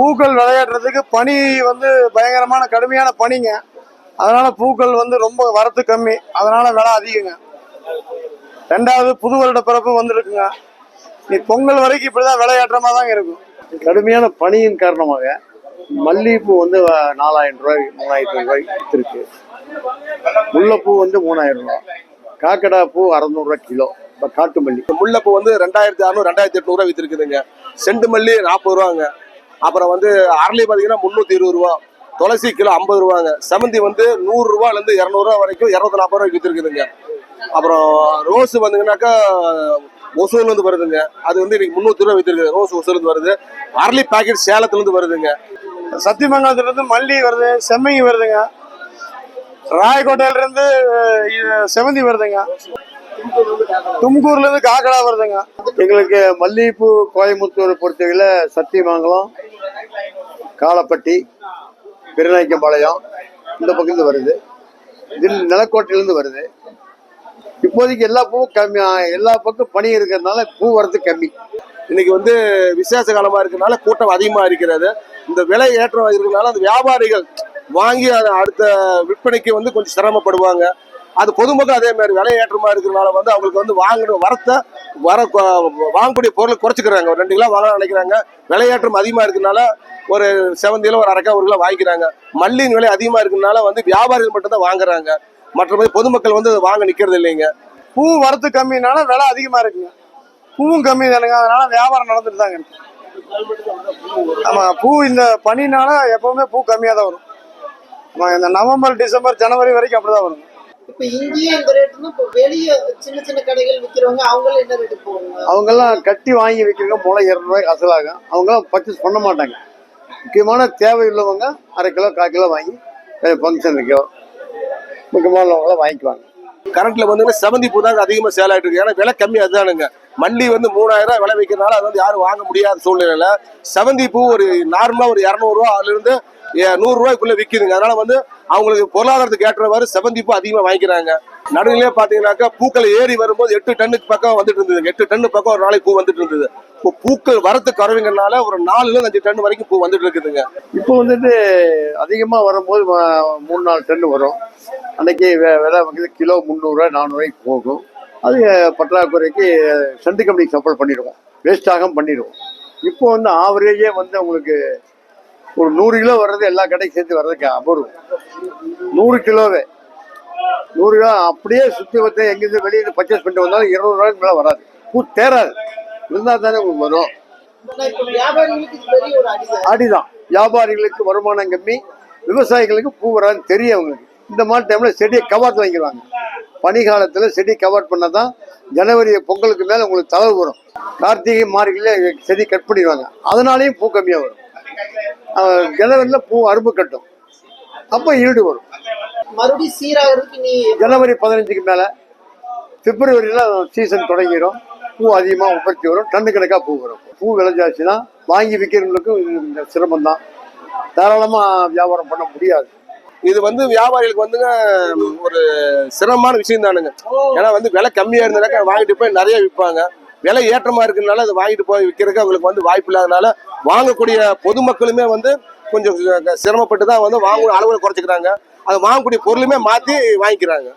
பூக்கள் விளையாடுறதுக்கு பனி வந்து பயங்கரமான கடுமையான பனிங்க. அதனால பூக்கள் வந்து ரொம்ப வரத்து கம்மி. அதனால விலை அதிகங்க. ரெண்டாவது புது வருட பிறப்பு வந்திருக்குங்க. நீ பொங்கல் வரைக்கும் இப்படிதான் விளையாடுறமா தான் இருக்கும். கடுமையான பனியின் காரணமாக மல்லிகைப்பூ வந்து நாலாயிரம் ரூபாய் மூணாயிரத்தி ரூபாய் இருக்கு முல்லைப்பூ வந்து மூணாயிரம் ரூபாய். காக்கடா பூ அறநூறுவா கிலோ. இப்போ காட்டு மல்லி. முல்லைப்பூ வந்து ரெண்டாயிரத்தி அறுநூறு ரெண்டாயிரத்தி எட்நூறுவா வித்துருக்குதுங்க. செண்டு மல்லி நாற்பது ரூபாங்க. அப்புறம் வந்து அரளி பார்த்தீங்கன்னா முந்நூற்றி இருபது ரூபா. துளசி கிலோ ஐம்பது ரூபாங்க. செமந்தி வந்து நூறு ரூபாலேருந்து இரநூறுவா வரைக்கும் இரநூத்தி நாற்பது ரூபாய்க்கு வித்துருக்குதுங்க. அப்புறம் ரோஸ் வந்துங்கன்னாக்கா ஒசூர்லேருந்து வருதுங்க. அது வந்து இன்னைக்கு முந்நூற்றி ரூபா வித்துருக்குது. ரோஸ் ஒசூர்லேருந்து வருது. அரளி பாக்கெட் சேலத்துலேருந்து வருதுங்க. சத்தியமங்கலத்துல இருந்து மல்லி வருது செம்மங்கி வருதுங்க. ராயக்கோட்டையில இருந்து அஹ், இது செவந்தி வருதுங்க. தும்கூர்ல இருந்து காக்கடா வருதுங்க. எங்களுக்கு மல்லிகைப்பூ கோயம்புத்தூரை பொறுத்தவரையில் சத்தியமங்கலம் காலப்பட்டி பெருநாய்க்கம்பாளையம் இந்த பக்கத்துலேருந்து வருது. தில் நிலக்கோட்டையிலேருந்து வருது. இப்போதைக்கு எல்லா பூவும் கம்மி எல்லா பக்கம் பனி இருக்கிறதுனால பூ வரது கம்மி. இன்னைக்கு வந்து விசேஷ காலமாக இருக்கிறதுனால கூட்டம் அதிகமாக இருக்கிறது. இந்த விலை ஏற்றம் இருக்கிறதுனால அந்த வியாபாரிகள் வாங்கி அதை அடுத்த விற்பனைக்கு வந்து கொஞ்சம் சிரமப்படுவாங்க. அது பொதுமக்கள் அதே மாதிரி விலை ஏற்றமாக இருக்கிறனால வந்து அவங்களுக்கு வந்து வாங்குற வரத்தை வர வாங்கக்கூடிய பொருளை குறைச்சிக்கிறாங்க. ஒரு ரெண்டு கிலோ வாங்கலாம் நினைக்கிறாங்க. விலையேற்றம் அதிகமாக இருக்கிறதுனால ஒரு செவந்தியில் ஒரு அரைக்கா ஒரு கிலோ வாங்கிக்கிறாங்க. மல்லியின் விலை அதிகமாக இருக்கிறதுனால வந்து வியாபாரிகள் மட்டும்தான் வாங்குறாங்க. மற்றபடி பொதுமக்கள் வந்து அதை வாங்க நிற்கிறது இல்லைங்க. பூ வரத்து கம்மினால விலை அதிகமாக இருக்குங்க. பூவும் கம்மி தானுங்க. அதனால வியாபாரம் நடந்துட்டு தாங்க. இருக்கு பூ இந்த பனினால எப்பவுமே பூ கம்மியாக தான் வரும் இந்த நவம்பர் டிசம்பர் ஜனவரி வரைக்கும் அப்படிதான் வரும். இப்ப இங்கேயே இந்த ரேட்டுனா இப்ப வெளிய சின்ன சின்ன கடைகள் விக்கிறவங்க அவங்களும் என்ன ரேட்டு போவாங்க? அவங்கெல்லாம் கட்டி வாங்கி வைக்கிறவங்க முளை இரநூறுவாய்க்கு அசலாகும். அவங்கெல்லாம் பர்ச்சேஸ் பண்ண மாட்டாங்க. முக்கியமான தேவை உள்ளவங்க அரை கிலோ கால் கிலோ வாங்கி ஃபங்க்ஷனுக்கோ முக்கியமானவங்களாம் வாங்கிக்குவாங்க. கரண்ட்ல வந்து செவந்தி பூ தான் அதிகமா சேல் ஆயிட்டு இருக்கு. ஏன்னா விலை கம்மி அதுதானுங்க. மல்லி வந்து மூணாயிரம் ரூபாய் விலை வைக்கிறதுனால அது வந்து யாரும் வாங்க முடியாத சூழ்நிலையில செவந்தி பூ ஒரு நார்மலா ஒரு இரநூறுவா அதுல இருந்து எ- நூறு ரூபாய்க்குள்ள விற்கிதுங்க அதனால வந்து அவங்களுக்கு பொருளாதாரத்துக்கு ஏற்றவாறு செவந்தி பூ வாங்கிக்கிறாங்க. நடுவிலே பாத்தீங்கன்னாக்கா பூக்கள் ஏறி வரும்போது எட்டு டன்னுக்கு பக்கம் வந்துட்டு இருந்தது. எட்டு டன்னு பக்கம் ஒரு நாளைக்கு பூ வந்துட்டு இருந்தது. இப்போ பூக்கள் வரத்து குறைவுங்கனால ஒரு நாலுல அஞ்சு டன் வரைக்கும் பூ வந்துட்டு இருக்குதுங்க. இப்போ வந்துட்டு அதிகமாக வரும்போது மூணு நாலு டன்னு வரும். அன்னைக்கு வெ- விலை வந்து கிலோ முந்நூறுரூவா நானூறுரூவாய்க்கு போகும். அது பற்றாக்குறைக்கு சென்ட் கம்பெனிக்கு சப்ளை பண்ணிடுவோம். வேஸ்டாகவும் பண்ணிடுவோம். இப்போ வந்து ஆவரேஜே வந்து உங்களுக்கு ஒரு நூறு கிலோ வர்றது எல்லா கடைக்கும் சேர்த்து வர்றதுக்கு அபூர்வம். நூறு கிலோவே. நூறு கிலோ அப்படியே சுற்றி வந்து எங்கேருந்து வெளியே பர்ச்சேஸ் பண்ணிட்டு வந்தாலும் இருநூறு ரூபாய்க்கு மேலே வராது. பூ தேராது. இருந்தால் தானே உங்களுக்கு வரும். அடிதான். வியாபாரிகளுக்கு வருமானம் கம்மி. விவசாயிகளுக்கு பூ வராதுன்னு தெரியும் அவங்களுக்கு. இந்த மாதிரி டைமில் செடியை கவாட் வாங்கிடுவாங்க. பனிகாலத்தில் செடி கவாட் பண்ணால் தான் ஜனவரி பொங்கலுக்கு மேலே உங்களுக்கு தளவு வரும். கார்த்திகை மார்கழியில செடி கட் பண்ணிடுவாங்க. அதனாலேயும் பூ கம்மியாக வரும். ஜனவரியில பூ அரும்பு கட்டும். அப்போ ஈடு வரும். மறுபடியும் சீராகிறதுக்கு நீ ஜனவரி பதினஞ்சுக்கு மேல பிப்ரவரியில சீசன் தொடங்கிடும் பூ அதிகமாக உற்பத்தி வரும். டன்னு கணக்காக பூ வரும். பூ விலை ஜாஸ்தினா வாங்கி விற்கிறவங்களுக்கும் இந்த சிரமம் தான் தாராளமாக வியாபாரம் பண்ண முடியாது. இது வந்து வியாபாரிகளுக்கு வந்துங்க ஒரு சிரமமான விஷயம் தானுங்க. ஏன்னா வந்து விலை கம்மியா இருந்ததுனாக்கா வாங்கிட்டு போய் நிறைய விற்பாங்க. விலை ஏற்றமா இருக்கிறதுனால அதை வாங்கிட்டு போய் விற்கிறதுக்கு அவங்களுக்கு வந்து வாய்ப்பு இல்லாதனால வாங்கக்கூடிய பொதுமக்களுமே வந்து கொஞ்சம் சிரமப்பட்டு தான் வந்து வாங்கணும் அளவில் குறைச்சிக்கிறாங்க. அதை வாங்கக்கூடிய பொருளுமே மாற்றி வாங்கிக்கிறாங்க.